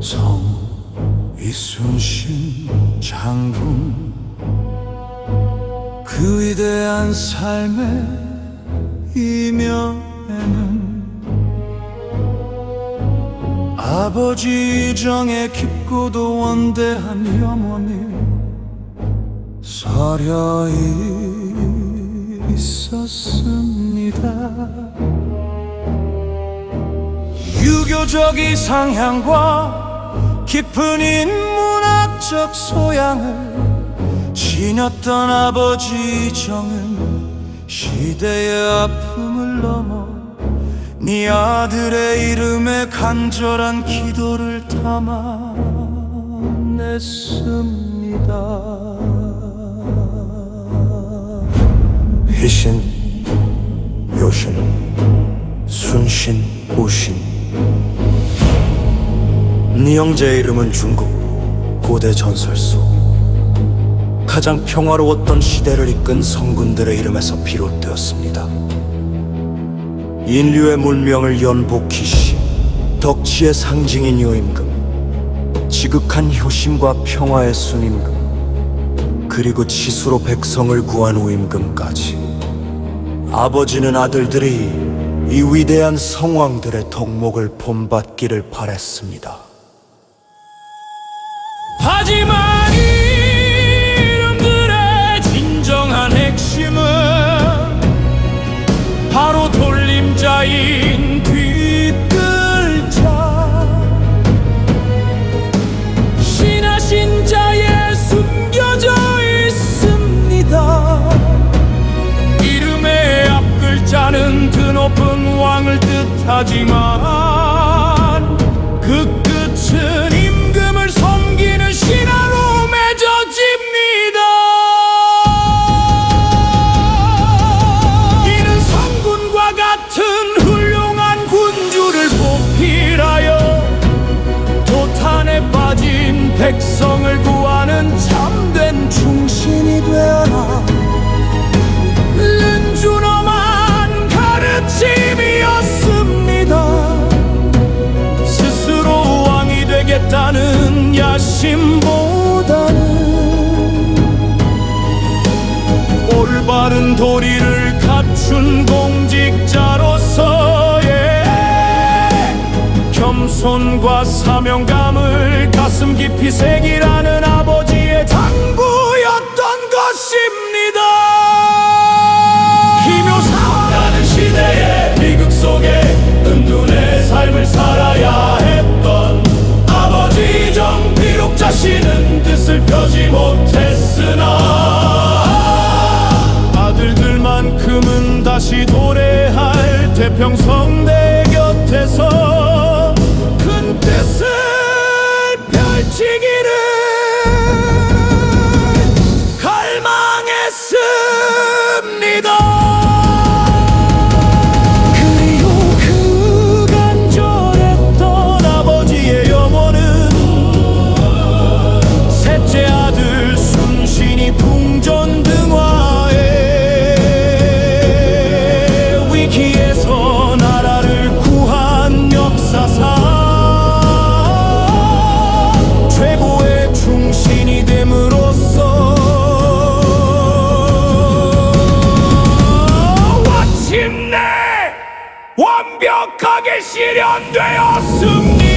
성 이순신 장군. 그 위대한 삶의 이면에는 아버지 정에 깊고도 원대한 영원히 서려이 있었습니다. 유교적 이상향과 깊은 인문학적 소양을 지녔던 아버지 정은 시대의 아픔을 넘어 네 아들의 이름에 간절한 기도를 담아냈습니다. 희신, 요신, 순신, 우신 네 형제의 이름은 중국 고대 전설소 가장 평화로웠던 시대를 이끈 성군들의 이름에서 비롯되었습니다. 인류의 문명을 연복히 시 덕치의 상징인 요임금 지극한 효심과 평화의 순임금 그리고 치수로 백성을 구한 후임금까지. 아버지는 아들들이 이 위대한 성왕들의 덕목을 본받기를 바랬습니다. 하지만 이름들의 진정한 핵심은 바로 돌림자인 뒷글자. 신하신 자에 숨겨져 있습니다. 이름의 앞글자는 드높은 왕을 뜻하지만 백성을 구하는 참된 충신이 되어라. 른준엄한 가르침이었습니다. 스스로 왕이 되겠다는 야심보다는 올바른 도리를 겸손과 사명감을 가슴 깊이 새기라는 아버지의 당부였던 것입니다. 기묘사라는 시대의 비극 속에 은둔의 삶을 살아야 했던 아버지 정 비록 자신은 뜻을 펴지 못했으나 아들들만큼은 다시 도래할 태평성대 펼치 Deşiren de yasım